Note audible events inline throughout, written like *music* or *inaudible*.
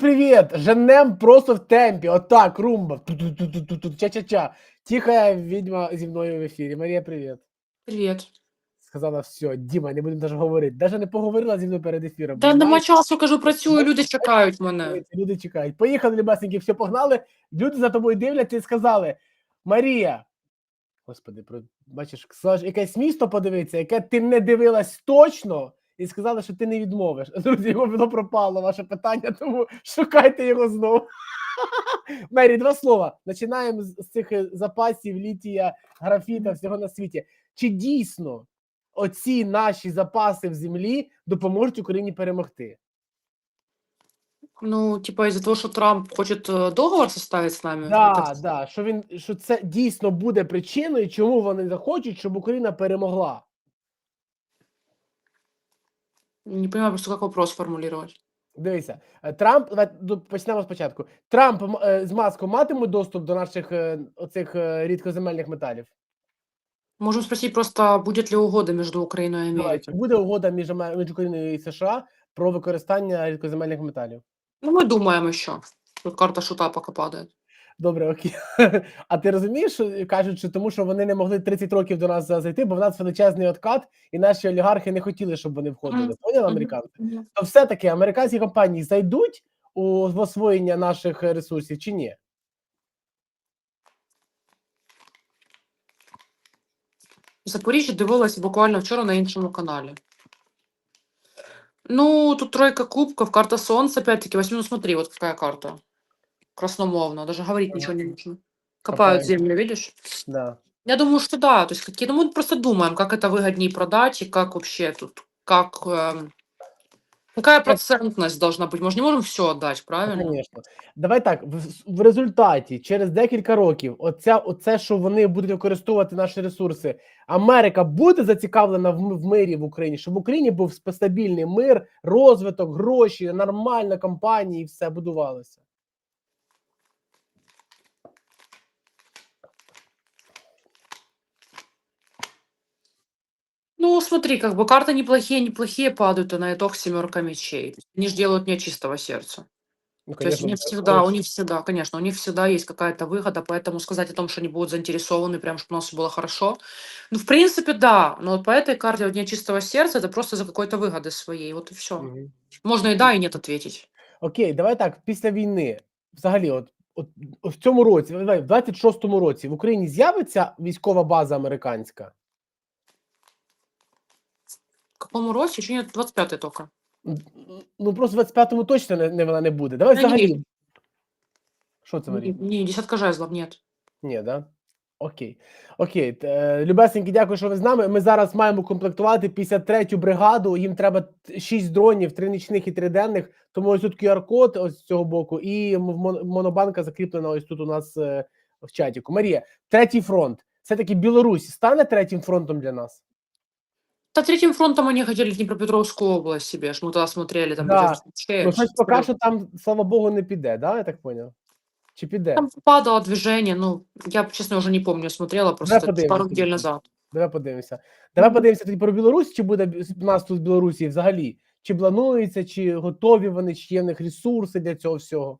привіт! Женем просто в темпі. Отак, румба. Ча-ча-ча. Тихая відьма зі мною в ефірі. Марія, привіт. Привет. Сказала, все, Діма, не будемо навіть говорити. Даже не поговорила зі мною перед ефіром. Да нема часу, кажу, працюю, люди чекають мене. Люди чекають. Поїхали, любасненькі, все погнали. Люди за тобою дивляться і сказали: Марія. Господи, бачиш, якесь місто подивиться, яке ти не дивилась точно, і сказали, що ти не відмовиш. *laughs* Друзі, його воно пропало, ваше питання, тому шукайте його знову. *laughs* Мері, два слова. Починаємо з з цих е, запасів літія, графіта, всього на світі. Чи дійсно оці наші запаси в землі допоможуть Україні перемогти? Ну, типа из-за того, что Трамп хочет э, договор составить с нами. Да, да, що він що це дійсно буде причиною, чому вони захочуть, щоб Україна перемогла. Не понимаю просто, как вопрос формулировать. Дивися, е, Трамп, давай ду- почнемо спочатку. Трамп м- е, з маском матимуть доступ до наших е, оцих е, рідкоземельних металів. Можем спросить просто, будет ли угода между Украиной и Давай, Америкой. чи буде угода між, Аме- між Україною і США про використання рідкоземельних металів? Ну, мы думаем еще. Тут карта шута пока падает. Добре, окей. А ти розумієш, що кажуть, тому що вони не могли 30 років до нас зайти, бо в нас величезний откат, і наші олігархи не хотіли, щоб вони входили. Поняли американці? То все-таки американські компанії зайдуть у в освоєння наших ресурсів чи ні? Запоріжжя дивилася буквально вчора на іншому каналі. Ну, тут тройка кубков, карта солнца, опять-таки, возьми, ну смотри, вот какая карта Красномовно, даже говорить ничего не нужно. Копают Какая? землю, видишь? Да. Я думаю, что да. То есть какие, ну, мы просто думаем, как это выгоднее продать и как вообще тут, как, эм, какая процентность должна быть. Мы же не можем все отдать, Ну, правильно? Звісно. Давай так, в, в результаті, через декілька років, оця, оце, що вони будуть використовувати наші ресурси, Америка буде зацікавлена в, м- в мирі в Україні, щоб в Україні був спа- стабільний мир, розвиток, гроші, нормальна компанія і все будувалося. Ну, смотри, как бы карты неплохие, неплохие падают, а на итог семерка мечей. Они же делают не от чистого сердца. Ну, То есть у конечно, них это всегда, у очень- них всегда, конечно, у них всегда есть какая-то выгода, поэтому сказать о том, что они будут заинтересованы, прям, чтобы у нас всё было хорошо. Ну, в принципе, да, но вот по этой карте вот не от чистого сердца, это просто за какой-то выгоды своей, вот и все. Мгм. Можно и да, и нет ответить. Окей, давай так. Після війни, взагалі, от, от, от в цьому році, давай, в 26-му році в Україні з'явиться військова база американська. В каком росе? Еще нет, 25-й только. Н- н- Ну просто в 25-му точно не, не вона не буде. Давай ні. взагалі. Що це Не, Марія? не, десятка жезлов, нет. Ні, да? Окей. Окей. т- е, Любесенькі, дякую, що ви з нами. Ми зараз маємо комплектувати 53-ю бригаду. Їм треба 6 дронів, 3 нічних і 3 денних. Тому ось тут QR-код ось з цього боку, і м- мон- монобанка закріплена ось тут у нас е, в чаті. Марія, третій фронт. Все-таки Білорусь стане третім фронтом для нас? Да, третьим фронтом они хотели Днепропетровскую область себе, ж мы тогда смотрели, там Да. Ну, щось поки що там, слава Богу, не піде, да? Я так поняв? Чи піде? Там падало движение, ну, я, честно, уже не помню, смотрела просто пару тоді. недель назад. Давай подивимося. Давай подивимося тоді про Білорусь, чи буде бі- наступ з Білорусі взагалі? Чи планується, чи готові вони, чи є в них ресурси для цього всього?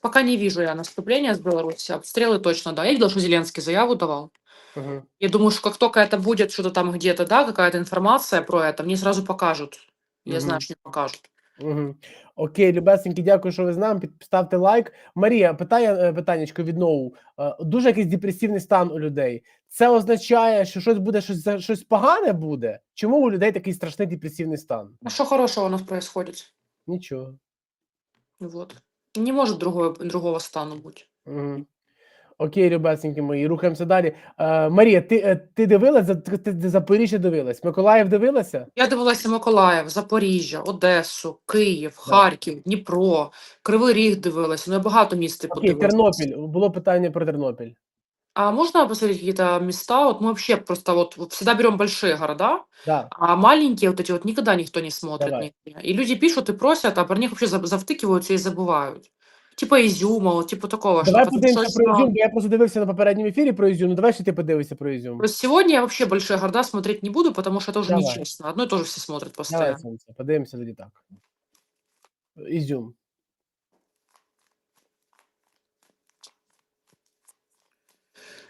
Пока не вижу я наступления с Беларуси. Обстрелы точно, да. Я видела, что Зеленский заяву давал. Угу. Я думаю, что как только это будет, что-то там где-то, да, какая-то информация про это, мне сразу покажут. Я знаю, Мгм. что не покажут. Угу. Окей, любесенькі, дякую, що ви з нами. Під- Ставте лайк. Марія, питає е, питаннячко від ноу. Е, Дуже якийсь депресивний стан у людей. Це означає, що щось буде щось щось погане буде? Чому у людей такий страшний депресивний стан? А что хорошего у нас происходит? Нічого. Вот. Не может другого, другого стану быть. Угу. Окей, любесенькі мої, рухаємося далі. Е, Марія, ти, е, ти дивилась, за- ти, ти Запоріжжя дивилась? Миколаїв дивилася? Я дивилася Миколаїв, Запоріжжя, Одесу, Київ, Харків, Дніпро, Кривий Ріг дивилася. Ну, я багато міст типу, Окей, дивилася. Тернопіль. Було питання про Тернопіль. А можно посмотреть какие-то места? Вот мы вообще просто вот вот всегда берем большие города, Да. а маленькие вот эти вот никогда никто не смотрит. Давай. нигде. И люди пишут и просят, а про них вообще заб- завтыкиваются и забывают. Типа изюма, вот типа такого Давай что-то. Потому подивимося что про я Ізюм, бо я просто дивився на попередньому ефірі про Ізюм. Ну давай ще ти подивишся про Ізюм. Просто сегодня я вообще большие города смотреть не буду, потому что это уже Давай. нечестно. Одно и то же все смотрят Давай, постоянно. сонце, подивимося тоді так. Ізюм.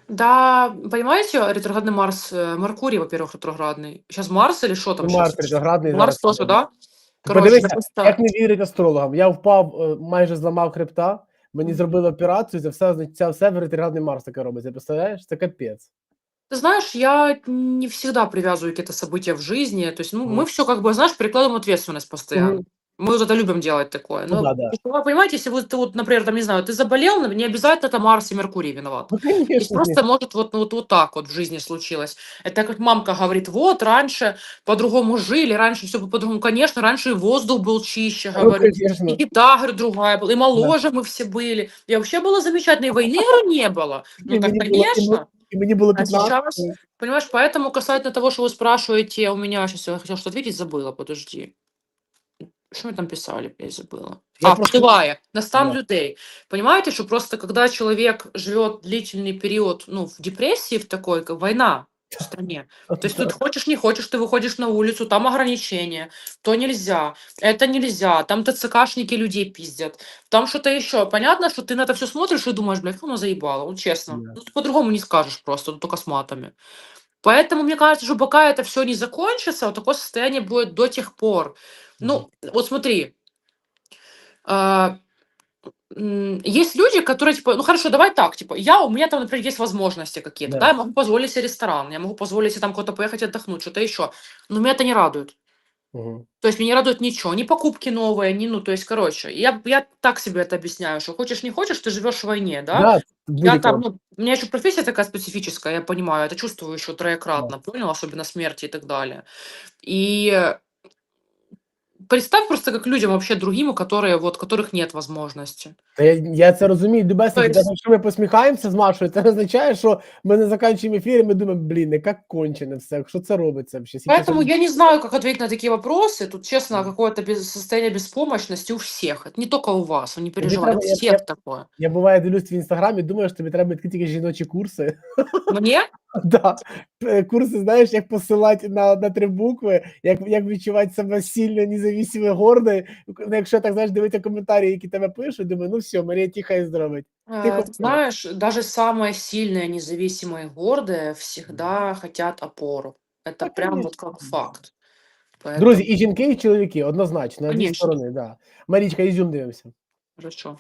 Да, понимаете, ретроградный Марс, э, Меркурий, во-первых, ретроградный. Сейчас Марс или что там? Ну, щас? Марс ретроградний Марс зараз. тоже, да? Ти Короче, Подивися, я просто- як не вірить астрологам. Я впав, е, майже зламав хребта, мені Мгм. зробили операцію, це все, це все в ретроградний Марс таке робиться. Представляєш? Це капець. Ты знаешь, я не всегда привязываю какие-то события в жизни. То есть, ну, Мгм. мы все как бы, знаешь, перекладываем ответственность постоянно. Мгм. Мы вот это любим делать такое. Ну Но, да, да. вы понимаете, если вот ты вот, например, там, не знаю, ты заболел, не обязательно это Марс и Меркурий виноват. Ну, конечно, просто может вот, ну, вот, вот так вот в жизни случилось. Это как мамка говорит, вот раньше по-другому жили, раньше все по-другому. Конечно, раньше и воздух был чище, Ну, говорю. конечно. И еда, говорю, другая была, и моложе мы все были. И вообще было замечательно, и войны, не было. Ну так, было- и конечно. І мені було А 15. сейчас, понимаешь, поэтому касательно того, что вы спрашиваете, у меня сейчас я хотела что ответить, забыла, подожди. Что мы там писали, я забыла. Я а, просто- впливає на стан Да. людей. Понимаете, что просто когда человек живет длительный период, ну, в депрессии в такой, как война в стране, то есть тут хочешь не хочешь, ты выходишь на улицу, там ограничения, то нельзя, это нельзя, там ТЦКшники людей пиздят, там что-то еще. Понятно, что ты на это все смотришь и думаешь, блядь, ну заебало, вот честно. Да. Ну, ты по-другому не скажешь просто, ну, только с матами. Поэтому мне кажется, что пока это все не закончится, вот такое состояние будет до тех пор. Ну, вот смотри, а, есть люди, которые, типа, ну хорошо, давай так, типа, я, у меня там, например, есть возможности какие-то, Да. да, я могу позволить себе ресторан, я могу позволить себе там куда-то поехать отдохнуть, что-то еще, но меня это не радует. Мгм. То есть меня не радует ничего, ни покупки новые, ни, ну, то есть, короче, я, я так себе это объясняю, что хочешь не хочешь, ты живешь в войне, да? Да, Я там, ну, у меня еще профессия такая специфическая, я понимаю, это чувствую еще троекратно, понял, особенно смерти и так далее. И представь просто как людям вообще другим, у которые, вот, которых нет возможности. Та я, я це розумію, Дубесик, Тобто- навіть якщо ми посміхаємося з Машою, це не означає, що ми не закінчуємо ефір, і ми думаємо, блін, яка кончене все, що це робиться взагалі? Скільки Поэтому це- я не знаю, как ответить на такие вопросы. Тут, честно, Мгм. какое-то без- состояние беспомощности у всех. Это не только у вас, вы не треба- переживайте, у я- всех я- такое. Я буває дивлюсь в інстаграмі, думаю, що тобі треба відкрити якісь жіночі курси. Мне? *laughs* Да. Е, Курси, знаєш, як посилати на, на три букви, як, як відчувати себе сильно, независимо, гордою. Ну, Якщо так знаєш, дивитися коментарі, які тебе пишуть, думаю, ну все, Марія тихо і здоровить. Ты Э, хоть- Знаешь, даже самые сильные, независимые, гордые всегда хотят опору. Это Да, прям вот конечно, как да. факт. Поэтому- Друзі, і жінки, і чоловіки, однозначно, на дві Конечно. сторони, да. Марічка, ізюм дивимося. Хорошо.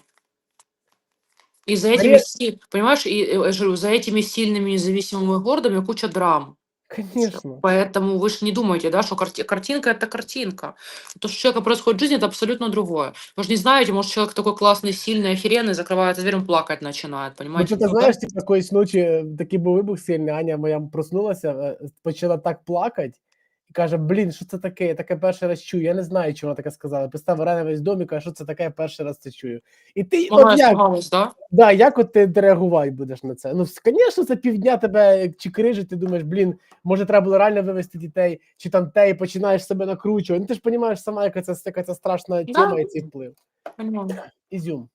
И за этими, Мария- си- понимаешь, и, э, я же говорю, за этими сильными, независимыми городами куча драм. Звісно. Поэтому вы же не думаете, да, что карти- картинка это картинка. То, что у человека происходит в жизни, это абсолютно другое. Вы же не знаете, может, человек такой классный, сильный, охеренный, закрывает дверь, он плакать начинает, Ну, понимаете? ти знаєш, типу, якоїсь ночі е, такий був вибух сильний, Аня моя проснулася, е, почала так плакати, і Каже: Блін, що це таке? Я таке перший раз чую. Я не знаю, чого вона таке сказала. Представ на весь дом і каже, що це таке, я перший раз це чую. І ти, Она от як, испугалась, да? да, як от ти реагувати будеш на це? Ну, звісно, це півдня тебе як чикрижить, ти думаєш, блін, може, треба було реально вивезти дітей, чи там те, і починаєш себе накручувати. Ну, ти ж розумієш сама, яка це, яка це страшна Да. тема і цей вплив. *clears throat* Ізюм.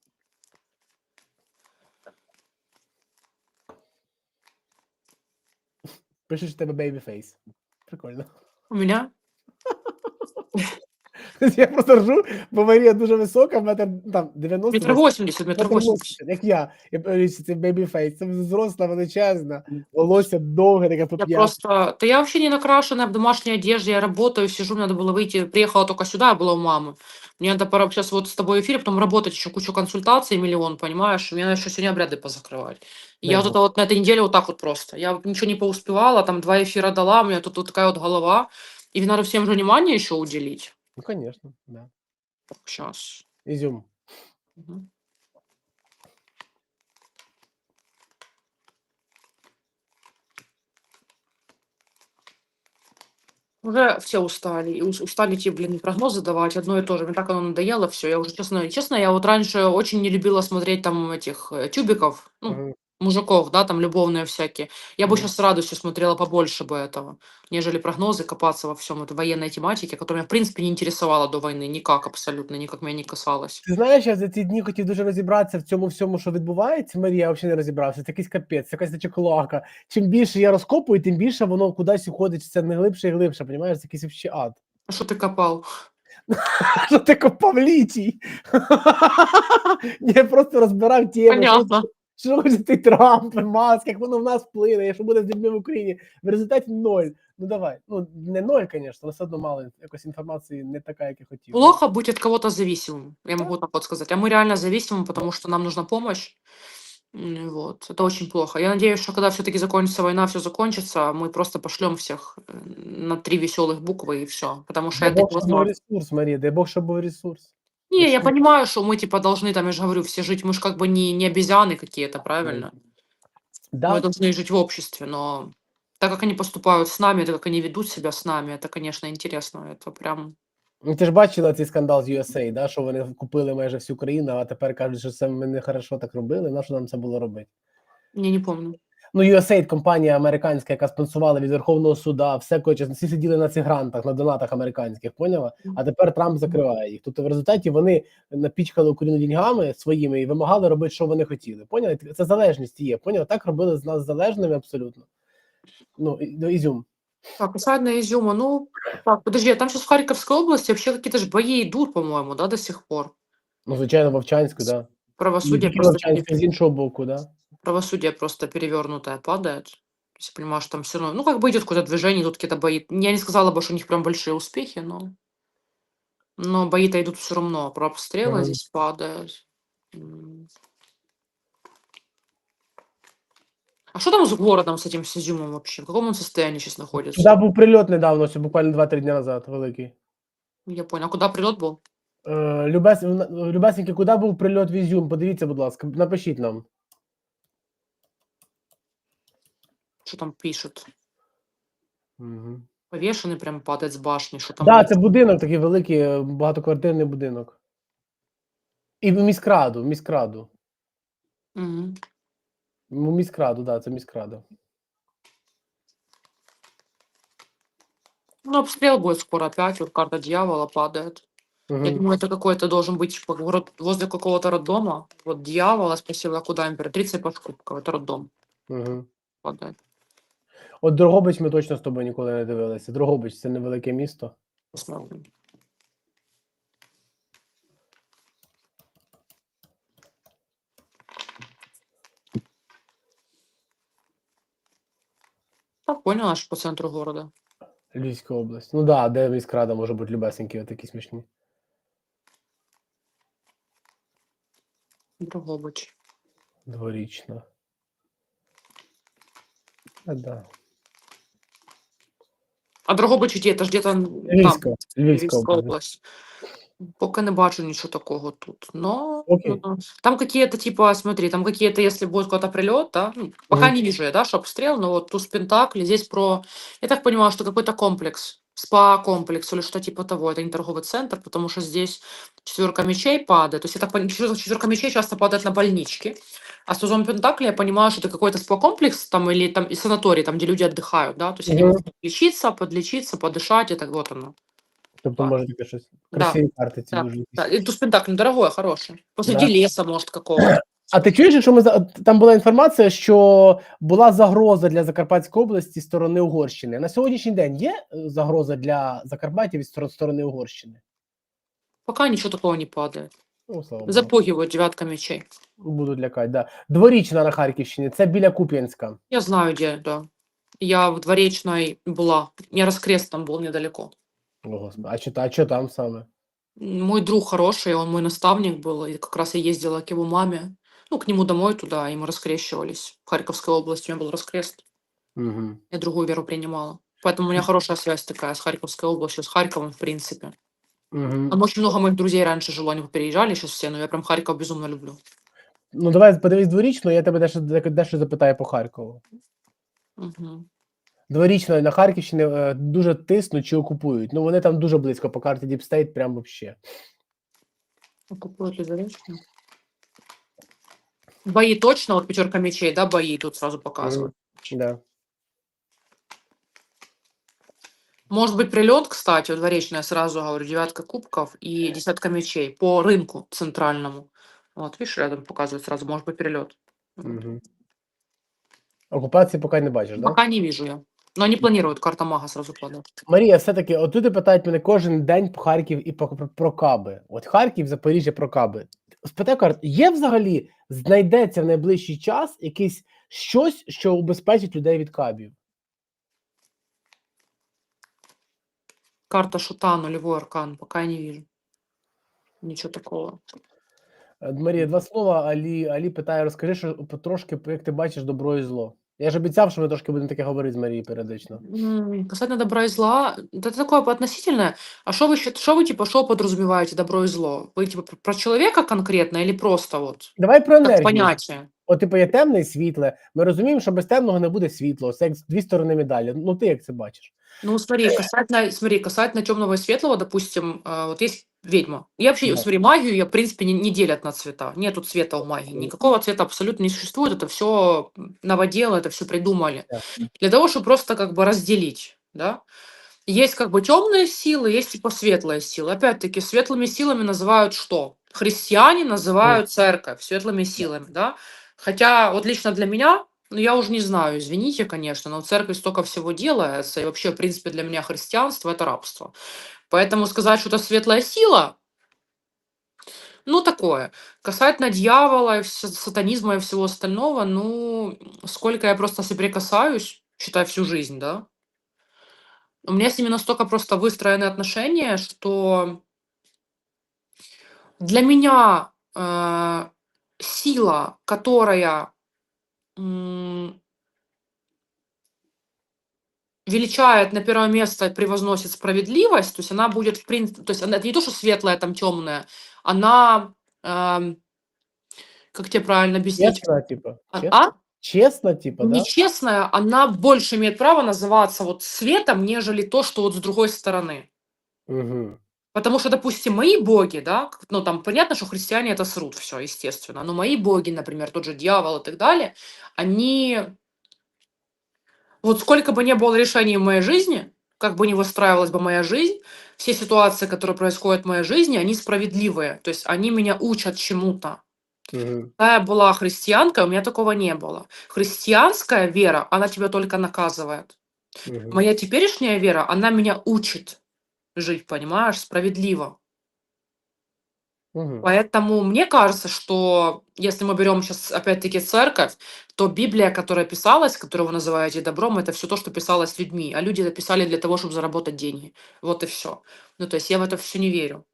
Пишеш, тебе бейбі-фейс. Прикольно. У меня? *laughs* *laughs* Я просто ржу, бо Марія дуже висока, метр там 90. Метр восемьдесят, метр метр восемьдесят. 80, як я. Я говорю, що це бейбі-фейс. Це взросла, величезна, волосся довге, таке Я поп'я. просто... Да я вообще не накрашенная в домашней одежде, я работаю, сижу, мне надо было выйти, приехала только сюда, я была у мамы. Мне надо пора сейчас вот с тобой эфир, потом работать еще кучу консультаций, миллион, понимаешь? Мне надо еще сегодня обряды позакрывать. И Дай я вот бог. это вот на этой неделе вот так вот просто. Я ничего не поуспевала, там два эфира дала, у меня тут вот такая вот голова. И надо всем же внимание еще уделить. Ну, звісно, да. Сейчас. Ізюм. Уже все устали. И ус- устали эти, блин, прогнозы давать. Одно и то же. Мне так оно надоело все. Я уже, честно, честно, я вот раньше очень не любила смотреть там этих э, тюбиков. Ну, Мгм. мужиков, да, там любовные всякие. Я бы Мгм. сейчас с радостью смотрела побольше бы этого, нежели прогнозы, копаться во всем этой военной тематике, которая меня, в принципе, не интересовала до войны никак абсолютно, никак меня не касалась. Ти знаєш, я за ці дні хотів дуже розібратися в цьому всьому, що відбувається. Марія я взагалі не розібрався. Це якийсь капець, це якась зачеклака. Чим більше я розкопую, тим більше воно кудись уходить все не глибше і глибше. Понімаєш, це якийсь вообще ад. А что ты копал? Що ти копав літій? Я просто розбирав тему. що Понятно. Що хоче ти Трамп, Маск, як воно в нас вплине, що буде з людьми в Україні. В результаті ноль. Ну давай. Ну не ноль, звісно, але все одно мало якось інформації не така, як я хотів. Плохо быть от кого-то зависимым, я могу так вот сказать. А мы реально зависимы, потому что нам нужна помощь. М, Вот, это очень плохо. Я надеюсь, что когда все-таки закончится война, все закончится, мы просто пошлем всех э, на три веселых буквы и все. Потому что Дай это Бог, щоб був невозможно. ресурс, Марія, дай Бог, щоб був ресурс. Не, я Если- понимаю, что мы типа должны, там, я же говорю, все жить, мы же как бы не, не обезьяны какие-то, правильно? Да, Мы должны жить в обществе, но так как они поступают с нами, так как они ведут себя с нами, это, конечно, интересно. Это прям... Ну, ти ж бачила цей скандал з USA, да, що вони купили майже всю країну, а тепер кажуть, що це ми не хорошо так робили. На що нам це було робити? Я не помню. Ну, USAID, компанія американська, яка спонсувала від Верховного суда, все коротше, всі сиділи на цих грантах, на донатах американських, поняла? А тепер Трамп закриває їх. Тобто, в результаті вони напічкали Україну деньгами своїми і вимагали робити, що вони хотіли. Поняли? Це залежність є. Поняла? Так робили з нас залежними абсолютно. Ну, ізюм. Так, Посадная Изюма, ну, так, подожди, а там сейчас в Харьковской области вообще какие-то же бои идут, по-моему, да, до сих пор. Ну, звичайно, Вовчанську, да. Правосудие І просто, Вовчанську з іншого боку, да. правосудие просто перевернутое падает. То есть, я понимаю, что там все равно, ну, как бы идет какое-то движение, идут какие-то бои. Я не сказала бы, что у них прям большие успехи, но, но бои-то идут все равно. Про обстрелы Мгм. здесь падают. М. А что там с городом, с этим с Изюмом вообще? В каком он состоянии сейчас находится? Туди був прильот недавно, ось буквально 2-3 дні назад, великий. Я понял. А куда прилет был? Е, Любес, Любесеньки, куди був прильот в Ізюм? Подивіться, будь ласка, напишіть нам. Что там пишут? Угу. Повешенный прям падает с башни, что там? Так, есть? да, це будинок такий великий, е, багатоквартирний будинок. І в міськраду, в міськраду. Мгм. Ну, міськраду, так, да, це міськрада. Ну, обстрел будет скоро опять, вот карта дьявола падает. Я Угу. думаю, это какой-то должен быть типа, город возле какого-то роддома. Вот дьявола спросила, а куда императрица и Пашкубка. Это роддом Угу. падает. От Дрогобич ми точно з тобою ніколи не дивилися. Дрогобич це невелике місто. Посмотрим. Так, поняла, что по центру города. Львівська область. Ну так, да, де міськрада може бути любесенькі, такі смішні. Дрогобич. Дворічна. А, да. А Дрогобич где? Это ж где-то м, там. Львівська, Львівська Львівська область. область. Поки не бачу нічого такого тут. Но Окей. ну, там какие-то, типа, смотри, там какие-то, если будет какой-то прилет, да, ну, пока Мгм. не вижу я, да, что обстрел, но вот туз Пентакли, здесь про, я так понимаю, что какой-то комплекс, спа-комплекс или что типа того, это не торговый центр, потому что здесь четверка мечей падает, то есть я так понимаю, четверка мечей часто падает на больнички, а с тузом Пентакли я понимаю, что это какой-то спа-комплекс там или там и санаторий, там, где люди отдыхают, да, то есть они Мгм. могут лечиться, подлечиться, подышать, и так вот оно. Тобто, Так. може таке щось. Да, Красиві карти ці да, дуже. Да, и туз Пентакли дорогой, хороший. Посреди Да. леса, может, какого-то. А ти чуєш, що ми за- от там була інформація, що була загроза для Закарпатської області з сторони Угорщини. На сьогоднішній день є е, загроза для Закарпаття від стор- сторони Угорщини? Пока ничего такого не падает. Ну, слава Богу. Запугивают девятка мечей. Будуть лякати, да. Дворічна на Харківщині, це біля Куп'янська. Я знаю, где, да. Я в Дворечной была. Я раскрест там был недалеко. О, Господи. А що, та- а що там саме? М, Мой друг хороший, он мой наставник был, и как раз я ездила к его маме, ну, к нему домой туда, и мы раскрещивались. В Харьковской области у меня был раскрест. Угу. Я другую веру принимала. Поэтому у меня хорошая связь такая с Харьковской областью, с Харьковом, в принципе. Угу. Там очень много моих друзей раньше жило, они переезжали сейчас все, но я прям Харьков безумно люблю. Ну, давай подивись дворічну, я тебе дещо, де- дещо запитаю по Харкову. Мгм. Дворічно на Харківщині е, дуже тиснуть чи окупують. Ну, вони там дуже близько по карті Deep State, прям вообще. Оккупуют ли Заречную? Бои точно, вот пятерка мечей, да, бои тут сразу показывают. Да. Может быть, прилет, кстати, вот дворечная, сразу говорю, девятка кубков и десятка мечей по рынку центральному. Вот, видишь, рядом показывает сразу, может быть, перелет. Угу. Окупації поки не бачиш, так? Да? Пока не вижу я. Но они планируют, карта мага сразу падает. Марія, все-таки, от люди питають мене кожен день по Харків і про, про, про каби. От Харків, Запоріжжя про каби. Спитаю, кажуть, є взагалі, знайдеться в найближчий час якийсь щось, що убезпечить людей від кабів? Карта шута, нулевой аркан, пока я не вижу. Ничего такого. Е, Марія, два слова. Алі, Алі питає, розкажи, що потрошки, як ти бачиш добро і зло. Я ж обіцяв, що ми трошки будемо таке говорити з Марією періодично. М, Касательно добра и зла, это такое относительное. А что вы, счит- что вы типа, что подразумеваете добро и зло? Вы типа про- про человека конкретно или просто вот Давай про как енергію. понятие? От, типу, є темне і світле. Ми розуміємо, що без темного не буде світло. Це як дві сторони медалі. Ну, ти як це бачиш? Ну, смотри, касательно, смотри, касательно темного и светлого, допустим, а, вот есть ведьма. Я вообще, Да. смотри, магию я, в принципе, не, не делят на цвета. Нету цвета у магии. Никакого цвета абсолютно не существует. Это все новодело, это все придумали. Да. Для того, чтобы просто как бы разделить, да. Есть как бы темные силы, есть типа светлые силы. Опять-таки, светлыми силами называют что? Христиане называют церковь светлыми силами, да. Хотя вот лично для меня, ну я уже не знаю, извините, конечно, но в церкви столько всего делается, и вообще, в принципе, для меня христианство – это рабство. Поэтому сказать, что это светлая сила, ну, такое. Касательно дьявола, и вс- сатанизма и всего остального, ну, сколько я просто соприкасаюсь, считай, всю жизнь, да, у меня с ними настолько просто выстроены отношения, что для меня э, сила, которая величает на первое место, превозносит справедливость, то есть она будет, в принципе, то есть она это не то, что светлая, там темная, она, эм, как тебе правильно объяснить? Чесно, типу. А? Чесно, а? чесно типу, да? Нечестная, она больше имеет право называться вот светом, нежели то, что вот с другой стороны. Угу. Потому что, допустим, мои боги, да, к- ну там понятно, что христиане это срут, все, естественно, но мои боги, например, тот же дьявол и так далее, они, вот сколько бы ни было решений в моей жизни, как бы ни выстраивалась бы моя жизнь, все ситуации, которые происходят в моей жизни, они справедливые, то есть они меня учат чему-то. Угу. Когда я была христианкой, у меня такого не было. Христианская вера, она тебя только наказывает. Угу. Моя теперешняя вера, она меня учит жить, понимаешь, справедливо. Угу. Поэтому мне кажется, что если мы берем сейчас опять-таки церковь, то Библия, которая писалась, которую вы называете добром, это все то, что писалось людьми, а люди это писали для того, чтобы заработать деньги. Вот и все. Ну, то есть я в это все не верю.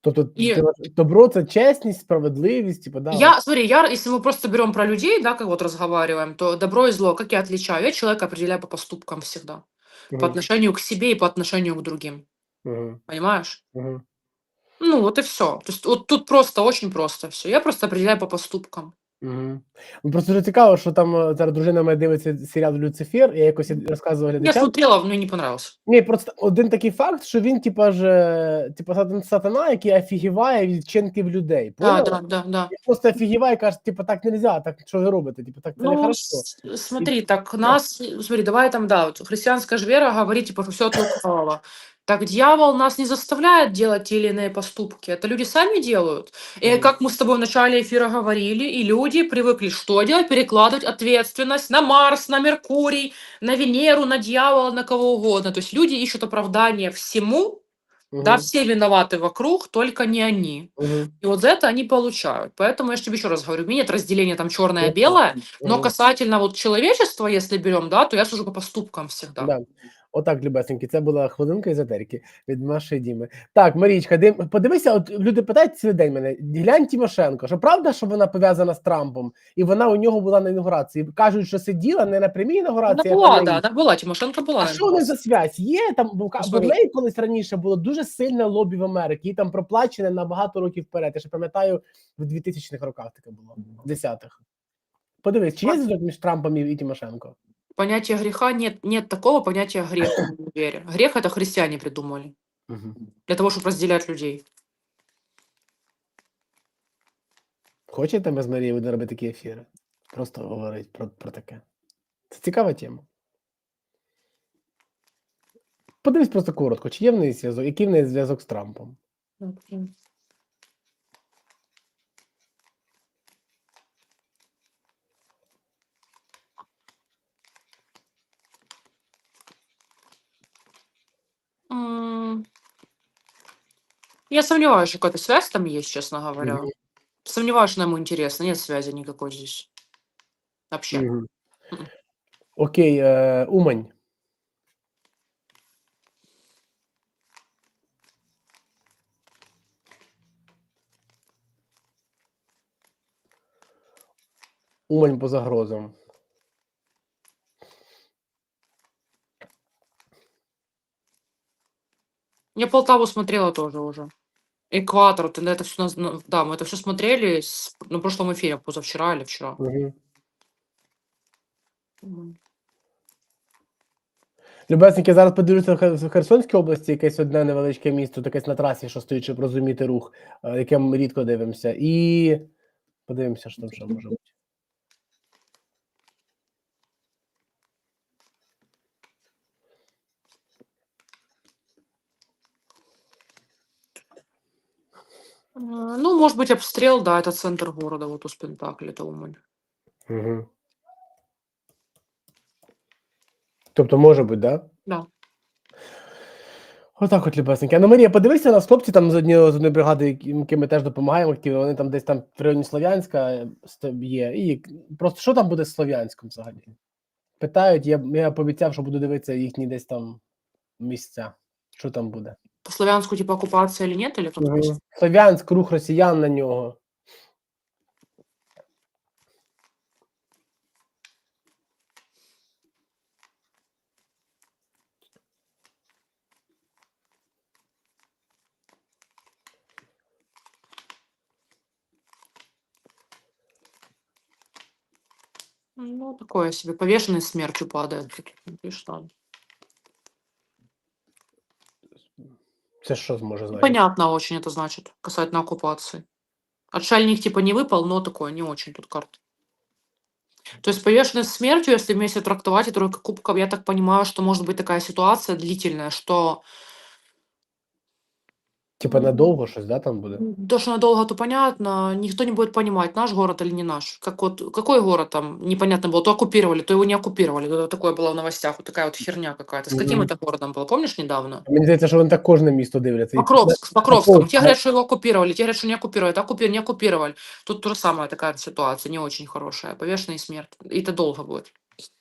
Тобто І- ти вваж- добро це чесність, справедливість, типу, да. Я, смотри, я, если мы просто берем про людей, да, как вот разговариваем, то добро и зло, как я отличаю? Я человека определяю по поступкам всегда. По Угу. отношению к себе и по отношению к другим. Угу. Понимаешь? Угу. Ну, вот и все. То есть вот тут просто, очень просто все. Я просто определяю по поступкам. Угу. Просто дуже цікаво, що там е, зараз дружина моя дивиться серіал Люцифер, я якось розказував Я глядачам. смотрела, мне не понравился. Ні, просто один такий факт, що він, типа ж, е, типа сатан- сатана, який офігіває від вчинків людей. Да, Поняла? да, да, да. Він Просто офігіває, каже, типа, так нельзя, так що ви робите? Типа, так це не Ну, хорошо. смотри, так нас, смотри, давай там, да, вот христианская же вера говорит, типа, все от лукавого. Так дьявол нас не заставляет делать те или иные поступки, это люди сами делают. И Мгм. как мы с тобой в начале эфира говорили, и люди привыкли что делать? Перекладывать ответственность на Марс, на Меркурий, на Венеру, на дьявола, на кого угодно. То есть люди ищут оправдание всему, Мгм. да, все виноваты вокруг, только не они. Мгм. И вот за это они получают. Поэтому я же тебе еще раз говорю, у меня нет разделения там черное Я белое, но Мгм. касательно вот человечества, если берем, да, то я сужу по поступкам всегда. Да. Отак, любесенькі, це була хвилинка езотерики від Маші і Діми. Так, Марічка, дим, подивися, от люди питають цілий день мене, глянь Тимошенко, що правда, що вона пов'язана з Трампом, і вона у нього була на інаугурації. Кажуть, що сиділа не на прямій Она інаугурації, а была, там на да, іншій. она была, Тимошенко была. А на що у них инаугурации. за связь? Є там, бо в Смотри. неї колись раніше було дуже сильне лобі в Америці, і там проплачене на багато років вперед. Я ще пам'ятаю, в 2000-х роках таке було, в 10-х. Подивись, чи є зв'язок між Трампом і і Тимошенко? Понятия греха нет, нет такого понятия греха в вере. Грех это христиане придумали Угу. для того, чтобы разделять людей. Хочете, ми з Марією будемо робити такі ефіри? Просто говорити про, про таке. Це цікава тема. Подивись просто коротко, чи є в неї зв'язок, який в неї зв'язок з Трампом? Окей. Я сомневаюсь, что какая-то связь там есть, честно говоря. Мгм. Сомневаюсь, что ему интересно. Нет связи никакой здесь. Вообще. Мгм. Мгм. Окей, е, Умань. Умань по загрозам. Я Полтаву смотрела тоже уже. Экватор, ты на это все, да, мы это все смотрели с- на прошлом эфире, позавчера или вчера. Угу. Мгм. Любесники, зараз подивлюся в Хер- в Херсонській області якесь одне невеличке місто, якесь на трасі, що стоїть, щоб розуміти рух, е, яке ми рідко дивимося. І подивимося, що там ще може бути. А, Ну, может быть, обстрел, да, это центр города, вот у Спентакля, это Умань. Угу. Тобто може бути, да? Да. Отак от, любесненькі. А ну, Марія, подивися на слопці там з однієї з одної бригади, яким яким ми теж допомагаємо активно. Вони там десь там в районі Слов'янська е, сто- є. І просто що там буде з Слов'янськом взагалі? Питають, я, я пообіцяв, що буду дивитися їхні десь там місця. Що там буде? По славянску, типа, оккупация или нет, или как? Мгм. Слов'янськ, рух росіян на нього. Ну, такое себе, повешенный смертью падает. тут, что? Це що зможе значити? Понятно очень это значит, касательно оккупации. Отшельник типа не выпал, но такое не очень тут карта. То есть повешенный смертью, если вместе трактовать, и тройка кубков, я так понимаю, что может быть такая ситуация длительная, что Типа надовго щось, да, там буде? м, то, что надолго, то понятно, никто не будет понимать, наш город или не наш. Как вот, какой город там, непонятно было, то оккупировали, то его не оккупировали. Вот такое было в новостях, вот такая вот херня какая-то. С каким Мгм. это городом было, помнишь недавно? Мені здається, що вони так кожне місто дивляться. І Покровск, с Покровском. Покровск, Те да. говорят, что его оккупировали, те говорят, что не оккупировали, так оккупировали, не оккупировали. Тут то же самое, такая ситуация, не очень хорошая. Повешенный смерть. И это долго будет.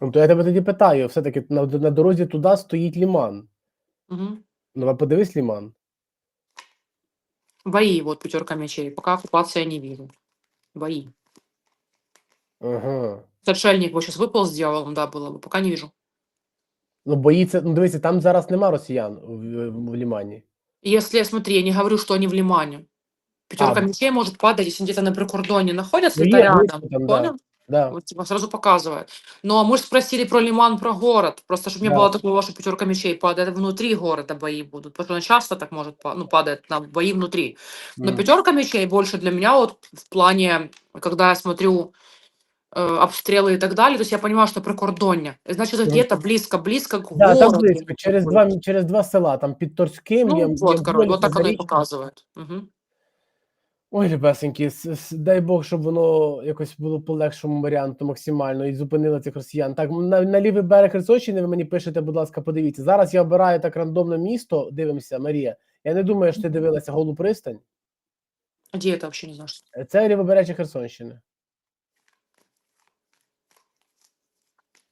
Ну, то я тебе тоді питаю, все-таки на, на дорозі туди стоїть ліман. Мгм. Ну, а подивись ліман. Бои, вот пятерка мечей. Пока оккупации я не вижу. Бои. Ага. Отшельник вот сейчас выпал с дьяволом, да, было бы. Пока не вижу. Ну, боїться, ну дивися, там зараз нема росіян в, в, в лімані. Если, смотри, я не говорю, что они в лимане. Пятерка А. мечей может падать, если где-то на прикордоне находятся, Ну, это я рядом. близко там, да. Понял? Да. Вот типа сразу показывает. Но мы же спросили про Лиман, про город. Просто чтобы не Да. было такого, что пятерка мечей падает внутри города бои будут. Потому что она часто так может, па- ну, падает на бои внутри. Но М. пятерка мечей больше для меня вот в плане, когда я смотрю э, обстрелы и так далее, то есть я понимаю, что прикордоння. И Значит, Мгм. где-то близко-близко к Да, городу. там близько, через два, мі- через два села, там під Торським, Ну, є, вот, є короче, Боль, вот так оно и Зарічне. показывает. Мгм. Ой, любесенькі, дай Бог, щоб воно якось було по легшому варіанту максимально і зупинило цих росіян. Так, на, на лівий берег Херсонщини ви мені пишете, будь ласка, подивіться. Зараз я обираю так рандомно місто, дивимося, Марія. Я не думаю, що ти дивилася голу пристань. А Где это вообще не знаю. Це лівобережжя Херсонщини.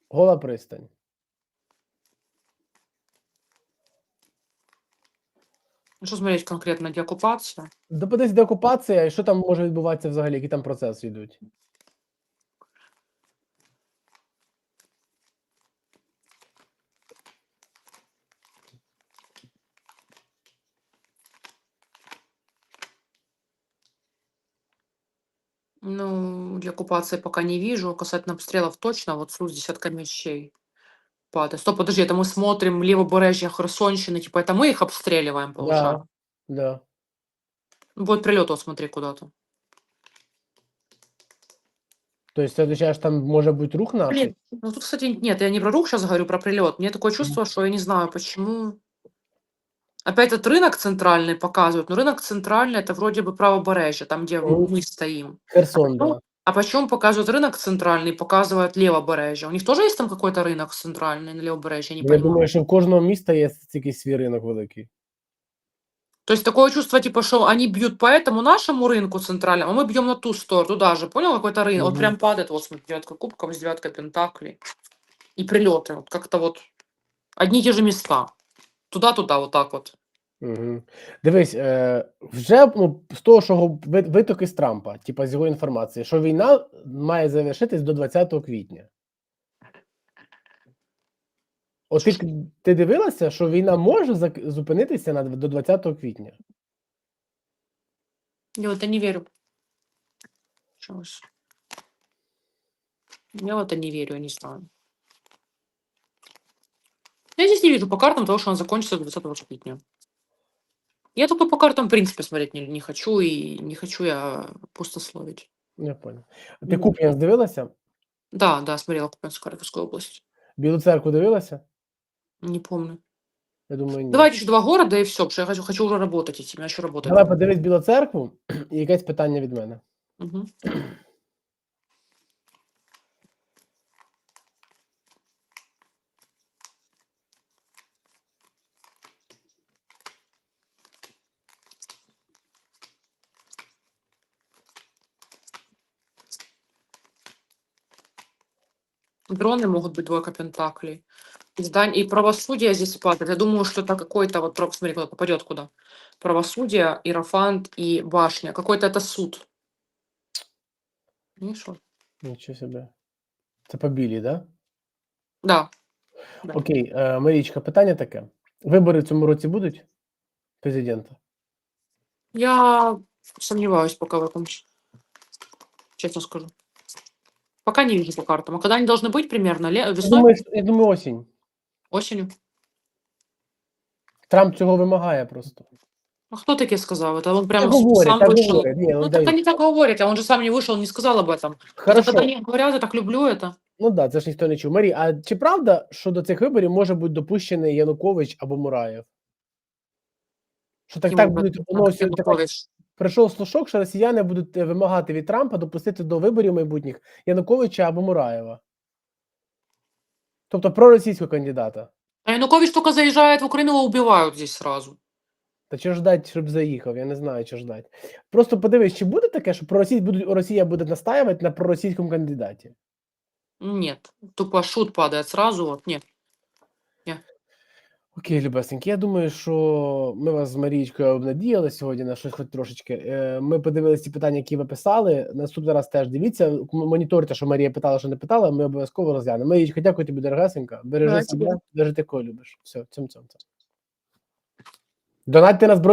Гола пристань. Ну, Что смотреть конкретно, где оккупация? Допитись, де окупація, і що там може відбуватися взагалі, які там процеси йдуть. Ну, для оккупации пока не вижу. Касательно обстрелов точно, вот с десятка мечей падает. Стоп, подожди, это мы смотрим левобережье Херсонщины, типа это мы их обстреливаем, получается? Да, да. Будет прилет, вот смотри, куда-то. Тобто, це означає, що там може бути рух наш? Блин, ну тут, кстати, нет, я не про рух сейчас говорю, про прилет. Мне такое чувство, что я не знаю, почему. Опять этот рынок центральный показывают, но рынок центральный это вроде бы правобережье, там, где Мгм. мы стоим. Херсон, Ну, да. А почему показывают рынок центральный, показывают левобережье? У них тоже есть там какой-то рынок центральный на левобережье? Я не Я понимаю. думаю, що в кожного міста є якийсь свій ринок великий. То есть такое чувство, типа, что они бьют по этому нашему рынку центральному, а мы бьем на ту сторону, туда же, понял, какой-то рынок? Вот Мгм. прям падает, вот смотри, девятка кубков, девятка пентаклей. И прилеты, вот как-то вот одни и те же места. Туда-туда, вот так вот. Угу. Дивись, е, вже ну, з того, що го- ви- витоки з Трампа, типа з його інформації, що війна має завершитись до 20 квітня. От ти, ти дивилася, що війна може зупинитися на, до 20 квітня? Я это не. Чего ж. Я в это не верю, я не знаю. Я здесь не вижу по картам того, что она закончится до 20 квитня. Я только по картам, в принципе, смотреть не, не хочу, и не хочу я пустословить. Не понял. Ти Ну. Куп'янськ дивилася? Да, да, смотрела Купянскую Харьковскую область. Білу церкву дивилася? Не помню. Я думаю, ні. Давайте еще два города и все, потому что я хочу, хочу уже работать идти. У меня еще. Давай подивись Білу церкву і *clears throat* якесь питання від мене. Мгм. Дроны могут быть двойка пентаклей. И, здань- и правосудие здесь падает. Я думаю, что это какой-то, вот, прав- смотри, куда попадет куда. Правосудие, Иерофант и башня. Какой-то это суд. Видишь, вот. Нічого себе. Це по білій, да? Да. Да. Окей, е, Марічка, питання таке. Вибори в цьому році будуть? Президента? Я сомневаюсь пока в этом. ч- Честно скажу. Пока не вижу по картам. А когда они должны быть примерно? Ле- Я Весной? думаю, я думаю, осінь. Осенью? Трамп цього вимагає просто. А кто таки сказал это? Он прям Так с- говорять, сам так вышел. говорять. Ні, ну, Ну, дай- так они так говорят, а он же сам не вышел, не сказал об этом. Это Хорошо. когда они говорят, я так люблю это. Ну да, це ж ніхто не чув. Марі, а чи правда, що до цих виборів може бути допущений Янукович або Мураєв? Що так, Ему так бы- будуть а ну, как ось така- Янукович. прийшов слушок, що росіяни будуть е, вимагати від Трампа допустити до виборів майбутніх Януковича або Мураєва. Тобто проросійського кандидата. А Янукович только заезжает в Украину, его убивают здесь сразу. Та що ждать, щоб заїхав? Я не знаю, що ждать. Просто подивись, чи буде таке, що проросійсь будуть Росія буде настаювати на проросійському кандидаті? Нет. Тупо шут падает сразу. Вот. Нет. Окей, любесенькі, я думаю, що ми вас з Марієчкою обнадіяли сьогодні на щось хоч трошечки. Е, Ми подивилися ті питання, які ви писали. Наступний раз теж дивіться, моніторте, що Марія питала, що не питала. Ми обов'язково розглянемо. Марієчка, дякую тобі, дорогесенька. Бережи себе, бережи кого любиш. Все, цим цим цим. Донатьте на збройні.